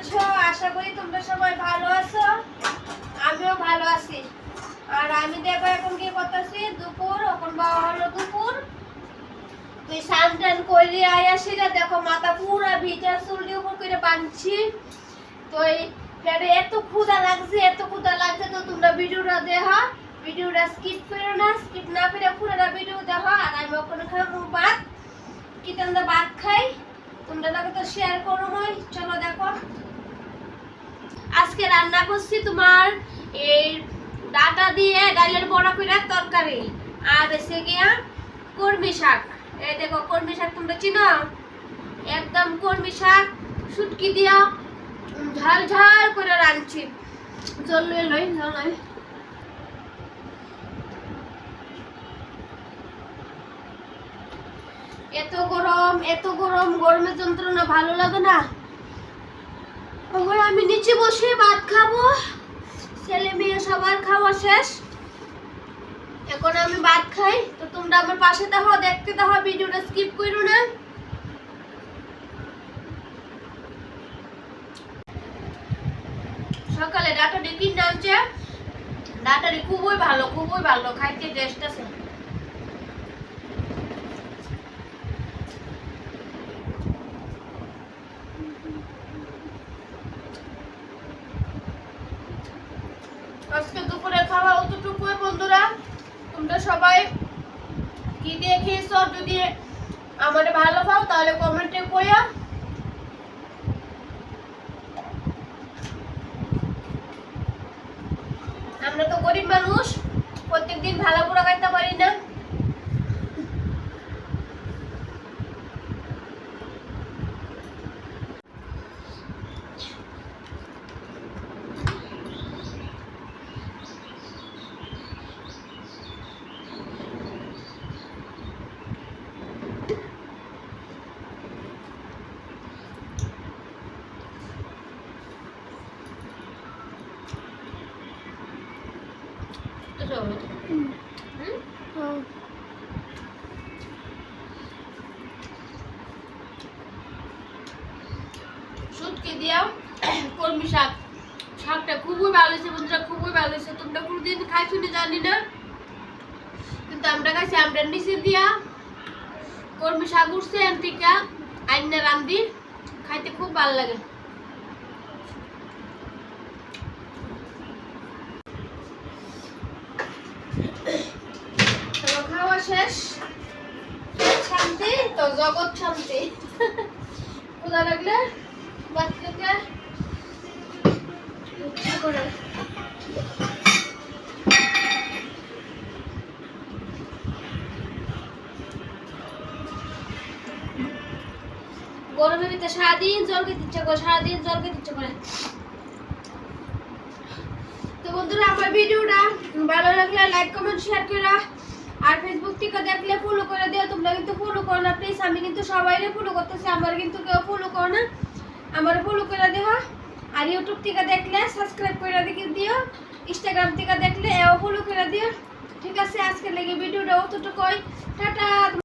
আছো? আশা করি তোমরা সবাই ভালো আছো। আমিও ভালো আছি। আর আমি দেখো এখন কি করতেছি? দুপুর এখন বাবা হলো দুপুর। তুই স্নান টান করে আয় আসি রে। দেখো মাথা পুরা ভিজা চুলটি উপর করে বাঁধছি। তো এই এত ক্ষুধা লাগছে, এত ক্ষুধা লাগছে। তো তোমরা ভিডিওটা দেখা। ভিডিওটা স্কিপ করো না স্কিপ না করে পুরোটা ভিডিও দেখো। আর আমি ওখানে খাব ভাত। কিতান্দা ভাত খাই? তোমরা লাগে তো শেয়ার করো নয় চলো দেখো। আজকে রান্না করছি তোমার এই ডাটা দিয়ে ডালের বড়া করে তরকারি। আর এসে গিয়া কর্মী শাক। এই দেখো কর্মী শাক তোমরা চিনো? একদম কর্মী শাক, শুটকি দিয়া ঝাল ঝাল করে রাঁধছি। চল লই লই। এত গরম এত গরম, গরমের যন্ত্রণা ভালো লাগে না? আমি নিচে বসে ভাত খাব। ছেলে মেয়ে সবার খাওয়া শেষ। এখন আমি ভাত খাই। তো তোমরা আমার পাশে দেখো দেখতে দেখো ভিডিওটা স্কিপ করো না। সকালে ডাটাটি কিনে আনছে ডাটাটি খুবই ভালো খুবই ভালো, খাইতে টেস্ট আছে। দুপুরে খাওয়া অতটুকুই, বন্ধুরা। তোমরা সবাই কি দিয়ে খেয়েছ? যদি আমার ভালো পাও, তাহলে কমেন্টে কইয়া আমরা তো গরিব মানুষ, প্রত্যেকদিন ভালো করে খাইতে পারি না তো সবাই দিয়াও, কলমি শাক। শাকটা খুবই ভালো হয়েছে বন্ধুরা, খুবই ভালো হয়েছে। তোমরা কোনোদিন খাইছো না জানি না। কিন্তু আমরা খাইছি, আমরা নিচে দিয়া কলমি শাক উঠছে এনটিকা আইনা রান্ধি খাইতে খুব ভালো লাগে। খাওয়া শেষ। শান্তি, তো জগৎ শান্তি। করে। গরমের ভিতরে সারাদিন জল খেতে ইচ্ছা করে সারাদিন জল খেতে ইচ্ছা করে তো বন্ধুরা, আমার ভিডিওটা ভালো লাগলে লাইক কমেন্ট শেয়ার করে আর ফেসবুক থেকে দেখলে ফলো করে দিও। তোমরা কিন্তু ফলো করো না প্লিজ আমি কিন্তু সবাইরে ফলো করতেছি, আমার কিন্তু কেউ ফলো করো না। আমার ফলো করে দেওয়া আর ইউটিউব থেকে দেখলে সাবস্ক্রাইব করে দিকে দিও। ইনস্টাগ্রাম থেকে দেখলে এও ফলো করে দিও। ঠিক আছে আজকে লেগে ভিডিওটা অতটুকুই। টাটা!